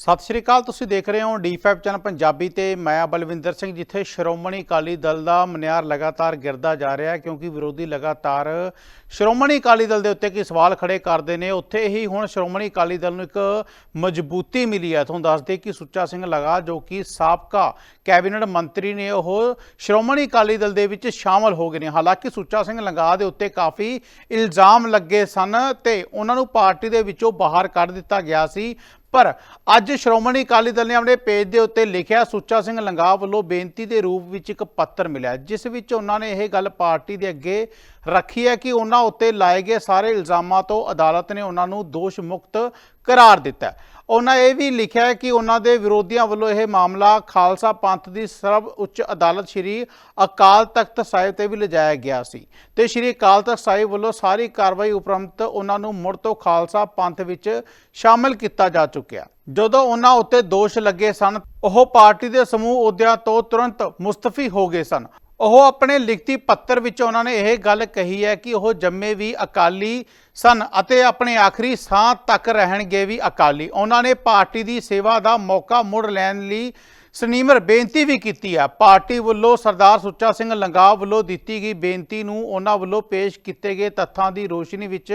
ਸਤਿ ਸ਼੍ਰੀ ਅਕਾਲ, ਤੁਸੀਂ ਦੇਖ ਰਹੇ ਹੋ D5 ਚੈਨਲ ਪੰਜਾਬੀ ਤੇ ਮੈਂ ਬਲਵਿੰਦਰ ਸਿੰਘ ਜਿੱਥੇ ਸ਼੍ਰੋਮਣੀ ਅਕਾਲੀ ਦਲ ਦਾ ਮਨਿਆਰ ਲਗਾਤਾਰ ਗਿਰਦਾ ਜਾ ਰਿਹਾ ਹੈ ਕਿਉਂਕਿ ਵਿਰੋਧੀ ਲਗਾਤਾਰ ਸ਼੍ਰੋਮਣੀ ਅਕਾਲੀ ਦਲ ਦੇ ਉੱਤੇ ਕੀ ਸਵਾਲ ਖੜੇ ਕਰਦੇ ਨੇ। ਉੱਥੇ ਹੀ ਹੁਣ ਸ਼੍ਰੋਮਣੀ ਅਕਾਲੀ ਦਲ ਨੂੰ ਇੱਕ ਮਜ਼ਬੂਤੀ ਮਿਲੀ ਹੈ। ਤੁਹਾਨੂੰ ਦੱਸ ਦੇ ਕਿ ਸੁੱਚਾ ਸਿੰਘ ਲਗਾ ਜੋ ਕਿ ਸਾਬਕਾ ਕੈਬਨਿਟ ਮੰਤਰੀ ਨੇ, ਉਹ ਸ਼੍ਰੋਮਣੀ ਅਕਾਲੀ ਦਲ ਦੇ ਵਿੱਚ ਸ਼ਾਮਲ ਹੋ ਗਏ ਨੇ। ਹਾਲਾਂਕਿ ਸੁੱਚਾ ਸਿੰਘ ਲੰਗਾ ਦੇ ਉੱਤੇ ਕਾਫੀ ਇਲਜ਼ਾਮ ਲੱਗੇ ਸਨ ਤੇ ਉਹਨਾਂ ਨੂੰ ਪਾਰਟੀ ਦੇ ਵਿੱਚੋਂ ਬਾਹਰ ਕੱਢ ਦਿੱਤਾ ਗਿਆ ਸੀ। ਪਰ ਅੱਜ ਸ਼੍ਰੋਮਣੀ ਅਕਾਲੀ ਦਲ ਨੇ ਆਪਣੇ ਪੇਜ ਦੇ ਉੱਤੇ ਲਿਖਿਆ, ਸੁੱਚਾ ਸਿੰਘ ਲੰਗਾ ਵੱਲੋਂ ਬੇਨਤੀ ਦੇ ਰੂਪ ਵਿੱਚ ਇੱਕ ਪੱਤਰ ਮਿਲਿਆ, ਜਿਸ ਵਿੱਚ ਉਹਨਾਂ ਨੇ ਇਹ ਗੱਲ ਪਾਰਟੀ ਦੇ ਅੱਗੇ ਰੱਖੀ ਹੈ ਕਿ ਉਹਨਾਂ ਉੱਤੇ ਲਾਏ ਗਏ ਸਾਰੇ ਇਲਜ਼ਾਮਾਂ ਤੋਂ ਅਦਾਲਤ ਨੇ ਉਹਨਾਂ ਨੂੰ ਦੋਸ਼ ਮੁਕਤ ਕਰਾਰ ਦਿੱਤਾ ਉਹਨਾਂ ਇਹ ਵੀ ਲਿਖਿਆ ਹੈ ਕਿ ਉਹਨਾਂ ਦੇ ਵਿਰੋਧੀਆਂ ਵੱਲੋਂ ਇਹ ਮਾਮਲਾ ਖਾਲਸਾ ਪੰਥ ਦੀ ਸਰਵ ਉੱਚ ਅਦਾਲਤ ਸ੍ਰੀ ਅਕਾਲ ਤਖਤ ਸਾਹਿਬ ਤੇ ਵੀ ਲਿਜਾਇਆ ਗਿਆ ਸੀ ਤੇ ਸ੍ਰੀ ਅਕਾਲ ਤਖਤ ਸਾਹਿਬ ਵੱਲੋਂ ਸਾਰੀ ਕਾਰਵਾਈ ਉਪਰੰਤ ਉਹਨਾਂ ਨੂੰ ਮੁੜ ਤੋਂ ਖਾਲਸਾ ਪੰਥ ਵਿੱਚ ਸ਼ਾਮਲ ਕੀਤਾ ਜਾ ਚੁੱਕਾ ਚੁੱਕਿਆ। ਜਦੋਂ ਉਹਨਾਂ ਉੱਤੇ ਦੋਸ਼ ਲੱਗੇ ਸਨ, ਉਹ ਪਾਰਟੀ ਦੇ ਸਮੂਹ ਅਹੁਦਿਆਂ ਤੋਂ ਤੁਰੰਤ ਮੁਸਤਫੀ ਹੋ ਗਏ ਸਨ। ਉਹ ਆਪਣੇ ਲਿਖਤੀ ਪੱਤਰ ਵਿੱਚ ਉਹਨਾਂ ਨੇ ਇਹ ਗੱਲ ਕਹੀ ਹੈ ਕਿ ਉਹ ਜੰਮੇ ਵੀ ਅਕਾਲੀ ਸਨ ਅਤੇ ਆਪਣੇ ਆਖਰੀ ਸਾਹ ਤੱਕ ਰਹਿਣਗੇ ਵੀ ਅਕਾਲੀ। ਉਹਨਾਂ ਨੇ ਪਾਰਟੀ ਦੀ ਸੇਵਾ ਦਾ ਮੌਕਾ ਮੁੜ ਲੈਣ ਲਈ ਸਨੀਮਰ ਬੇਨਤੀ ਵੀ ਕੀਤੀ ਹੈ। ਪਾਰਟੀ ਵੱਲੋਂ ਸਰਦਾਰ ਸੁੱਚਾ ਸਿੰਘ ਲੰਗਾ ਵੱਲੋਂ ਦਿੱਤੀ ਗਈ ਬੇਨਤੀ ਨੂੰ ਉਹਨਾਂ ਵੱਲੋਂ ਪੇਸ਼ ਕੀਤੇ ਗਏ ਤੱਥਾਂ ਦੀ ਰੋਸ਼ਨੀ ਵਿੱਚ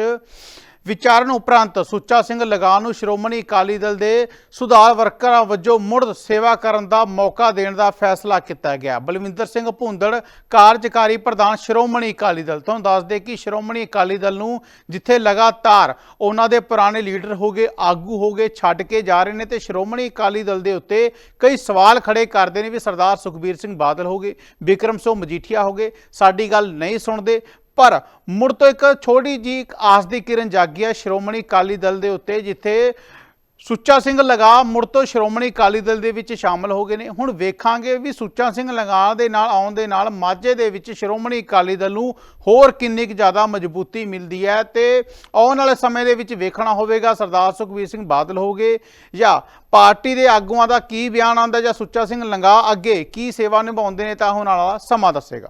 ਵਿਚਾਰਨ ਉਪਰੰਤ ਸੁੱਚਾ ਸਿੰਘ ਲਗਾ ਨੂੰ ਸ਼੍ਰੋਮਣੀ ਅਕਾਲੀ ਦਲ ਦੇ ਸੁਧਾਰ ਵਰਕਰਾਂ ਵਜੋਂ ਮੁੜ ਸੇਵਾ ਕਰਨ ਦਾ ਮੌਕਾ ਦੇਣ ਦਾ ਫੈਸਲਾ ਕੀਤਾ ਗਿਆ। ਬਲਵਿੰਦਰ ਸਿੰਘ ਭੁੰਦੜ, ਕਾਰਜਕਾਰੀ ਪ੍ਰਧਾਨ ਸ਼੍ਰੋਮਣੀ ਅਕਾਲੀ ਦਲ। ਤੋਂ ਦੱਸਦੇ ਕਿ ਸ਼੍ਰੋਮਣੀ ਅਕਾਲੀ ਦਲ ਨੂੰ ਜਿੱਥੇ ਲਗਾਤਾਰ ਉਹਨਾਂ ਦੇ ਪੁਰਾਣੇ ਲੀਡਰ ਹੋ ਗਏ, ਆਗੂ ਹੋ ਗਏ, ਛੱਡ ਕੇ ਜਾ ਰਹੇ ਨੇ ਤੇ ਸ਼੍ਰੋਮਣੀ ਅਕਾਲੀ ਦਲ ਦੇ ਉੱਤੇ ਕਈ ਸਵਾਲ ਖੜੇ ਕਰਦੇ ਨੇ ਵੀ ਸਰਦਾਰ ਸੁਖਬੀਰ ਸਿੰਘ ਬਾਦਲ ਹੋ ਗਏ ਵਿਕਰਮ ਸਿੰਘ ਮਜੀਠੀਆ ਹੋ ਗਏ। ਸਾਡੀ ਗੱਲ ਨਹੀਂ ਸੁਣਦੇ ਪਰ ਮੁੜ ਤੋਂ ਇੱਕ ਛੋਟੀ ਜੀ ਇੱਕ ਆਸ ਦੀ ਕਿਰਨ ਜਾਗੀ ਹੈ, ਸ਼੍ਰੋਮਣੀ ਅਕਾਲੀ ਦਲ ਦੇ ਉੱਤੇ, ਜਿੱਥੇ ਸੁੱਚਾ ਸਿੰਘ ਲਗਾ ਮੁੜ ਤੋਂ ਸ਼੍ਰੋਮਣੀ ਅਕਾਲੀ ਦਲ ਦੇ ਵਿੱਚ ਸ਼ਾਮਲ ਹੋ ਗਏ ਨੇ। ਹੁਣ ਵੇਖਾਂਗੇ ਵੀ ਸੁੱਚਾ ਸਿੰਘ ਲਗਾ ਦੇ ਨਾਲ, ਆਉਣ ਦੇ ਨਾਲ ਮਾਝੇ ਦੇ ਵਿੱਚ ਸ਼੍ਰੋਮਣੀ ਅਕਾਲੀ ਦਲ ਨੂੰ ਹੋਰ ਕਿੰਨੀ ਕੁ ਜ਼ਿਆਦਾ ਮਜ਼ਬੂਤੀ ਮਿਲਦੀ ਹੈ ਤੇ ਆਉਣ ਵਾਲੇ ਸਮੇਂ ਦੇ ਵਿੱਚ ਵੇਖਣਾ ਹੋਵੇਗਾ, ਸਰਦਾਰ ਸੁਖਬੀਰ ਸਿੰਘ ਬਾਦਲ ਹੋਗੇ ਜਾਂ ਪਾਰਟੀ ਦੇ ਆਗੂਆਂ ਦਾ ਕੀ ਬਿਆਨ ਆਉਂਦਾ ਜਾਂ ਸੁੱਚਾ ਸਿੰਘ ਲੰਗਾ ਅੱਗੇ ਕੀ ਸੇਵਾ ਨਿਭਾਉਂਦੇ ਨੇ, ਤਾਂ ਹੁਣ ਵਾਲਾ ਸਮਾਂ ਦੱਸੇਗਾ।